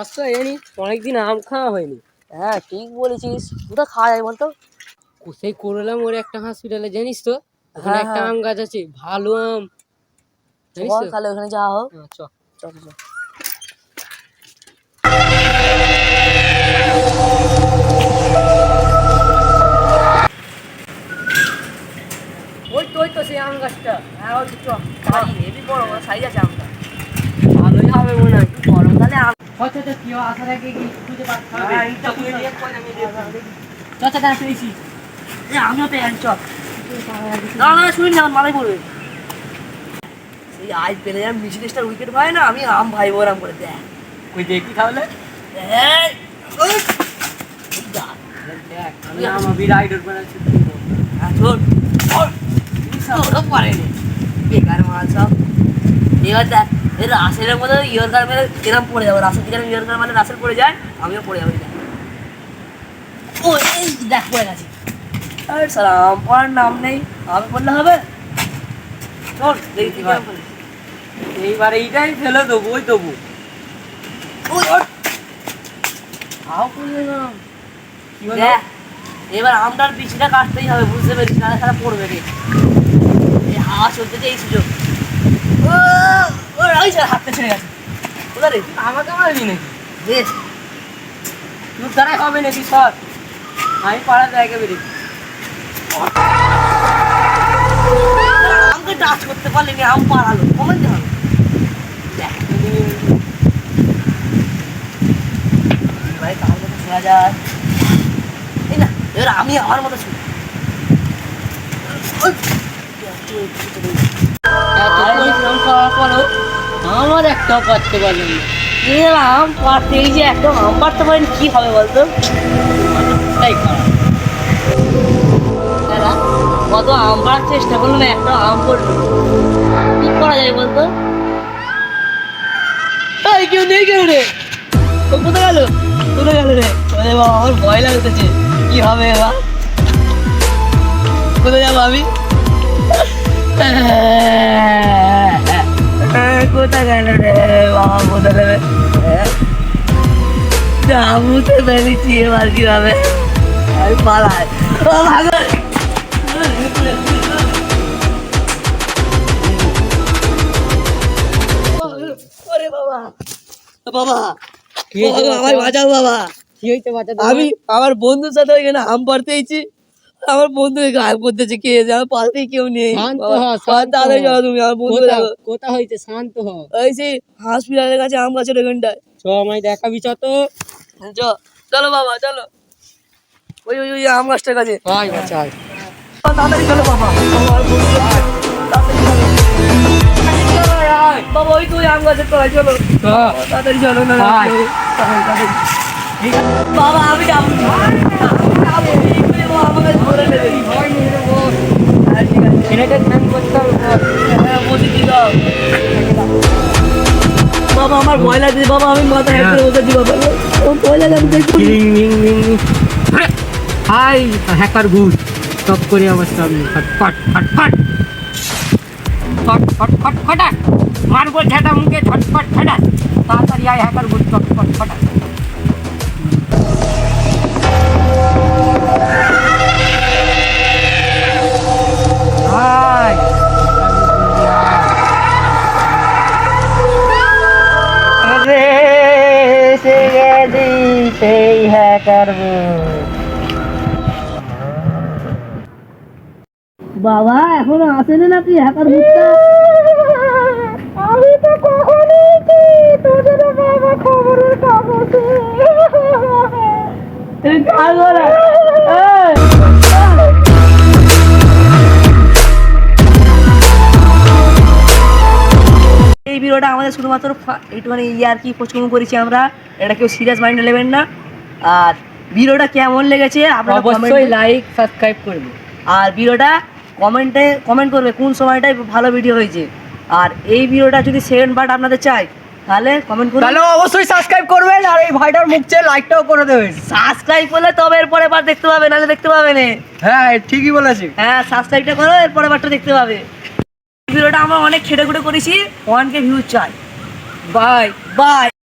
স্বাস্থ্য জানি অনেকদিন আম খাওয়া হয়নি। হ্যাঁ ঠিক বলেছিস। কোথা খাওয়া যায় বলতো? সেই করলাম ওর একটা হসপিটালে জানিস তো? ওখানে হ্যাঁ, একটা হ্যাঁ। আম গাছ আছে ভালো আম। জানিস তো? তাহলে ওখানে যাওয়া হোক। হ্যাঁ, চ। চল চল ওই তো সেই আম গাছটা। হ্যাঁ ওই চ। হেভি বড় সাইজ আছে আমটা। ভালোই হবে মনে হয় গরমকালে আম পয়সাটা কি আসার আগে খুঁজে পাচ্ছি। হ্যাঁ, না পেয়েছি আমিও পেয়ে আনছ না না শুনি না মালাই পড়বে। সেই আজ পেলে আমি মিছিল উইকেট ভাই না আমি আম ভাই বরাম করে দেখ। কই দেখি তাহলে? দেখ আমি আমার বিরাট উঠবে না। বেকার মাল সব। এবার দেখ এই রাসেলের মধ্যে ইয়র্কার মেরে এরম পড়ে যাব। রাসেল থেকে ইয়র্কার মানে রাসেল পড়ে যায় আমিও পড়ে যাব ও এই দেখ পড়ে গেছে। আরে সালা আম পড়ার নাম নেই আমি বললে হবে। চল দেখি। এইবার এইটাই ফেলে দেবো ওই দেবো। আও করলে না দেখ এবার আমটার পিছিটা কাটতেই হবে বুঝতে পেরেছিস? না সারা পড়বে রে। হাওয়া চলতে এই সুযোগ। ওই স্যার হাতটা ছেড়ে গেছে। কোথায় রে? আমাকে মারবি নাকি? বেশ তোর দ্বারাই হবে নাকি সর আমি পাড়া জায়গা বেরিয়েছি। আমকে টাচ করতে আম পাড়ালো হবে? ভাই শোনা যায়? এই না এবার আমি আমার মতো শুনি। আমার একটাও করতে পারলাম না। আম পাড়তে এই একদম আম পাড়তে পারেন, কি হবে বলতো? তাই দাদা, কত আম পাড়ার চেষ্টা করলাম, একটা আম পড়ল। কি করা যায় বলতো? এই কেউ নেই কেউ রে? কোথায় গেল? কোথায় গেল রে? ওরে বাবা, আমার ভয় লাগতেছে। কি হবে এবার? কোথায় যাব আমি? কোথায় গেল রে বাবা পেরেছি এবার আমি পালাই ও ভাগো বাবা বাবা কি হয়েছে? বাবা, আমায় বাঁচাও বাবা। কি হয়েছে? বাচ্চা আমি আমার বন্ধুর সাথে ওইখানে আম পাড়তেইছি আমার বন্ধু গায়ে পড়তেছে কে আমার পাশেই কেউ নেই। চলো তুমি আমার বন্ধু কোথা হয়েছে? শান্ত হ। ওই সেই হসপিটালের কাছে আম গাছের ওখানটায়। চ আমায় দেখাবি চ তো। চ চলো বাবা চলো। ওই ওই ওই আম গাছটার কাছে। আয় বাচ্চা আয়। তাড়াতাড়ি চলো বাবা। আমার বন্ধু বাবা ওই তো ওই আম গাছের তলায় চলো। তাড়াতাড়ি চলো না আয়। তাড়াতাড়ি, তাড়াতাড়ি। বাবা আমি যাব। আমাকে ধরে নেবে। হ্যাঁ, করতে হবে হ্যাঁ, বসে। বাবা আমার ভয় লাগছে বাবা আমি মাথা হেঁট করে বসেছি বাবা। আমার ভয় লাগে আমি। হাই হ্যাকার গুড টপ করে আমার সামনে। ফট ফট ফট ফট। ফট ফট ফট ফটাক। মারবো ঝেঁটা মুখে ফট ফট তাড়াতাড়ি আয় হ্যাকার গুড ফট ফট ফটাক। হ্যাকার বাবা এখনও আসেনি নাকি হ্যাকার ভূতটা আমি তো কখনই কি তোদের বাবা খবরের কাগজে? এই ভিডিওটা আমাদের শুধুমাত্র একটুখানি ইয়ার কি পোস্টকম করেছি আমরা? এটা কেউ সিরিয়াস মাইন্ডে নেবেন না। আর ভিডিওটা কেমন লেগেছে আপনারা অবশ্যই লাইক সাবস্ক্রাইব করবে। আর ভিডিওটা কমেন্টে কমেন্ট করবে কোন সময়টায় ভালো ভিডিও হয়েছে। আর এই ভিডিওটা যদি সেকেন্ড পার্ট আপনাদের চাই তাহলে কমেন্ট করুন। তাহলে অবশ্যই সাবস্ক্রাইব করবেন আর এই ভাইটার মুখ চেয়ে লাইকটাও করে দেবেন। সাবস্ক্রাইব করলে তবে এরপরে বার দেখতে পাবে নাহলে দেখতে পাবে না। হ্যাঁ ঠিকই বলেছি। হ্যাঁ সাবস্ক্রাইবটা করো এরপরে বারটা দেখতে পাবে। ভিডিওটা আমরা অনেক খেটে খুটে করেছি। ওয়ান কে ভিউজ চাই। Bye bye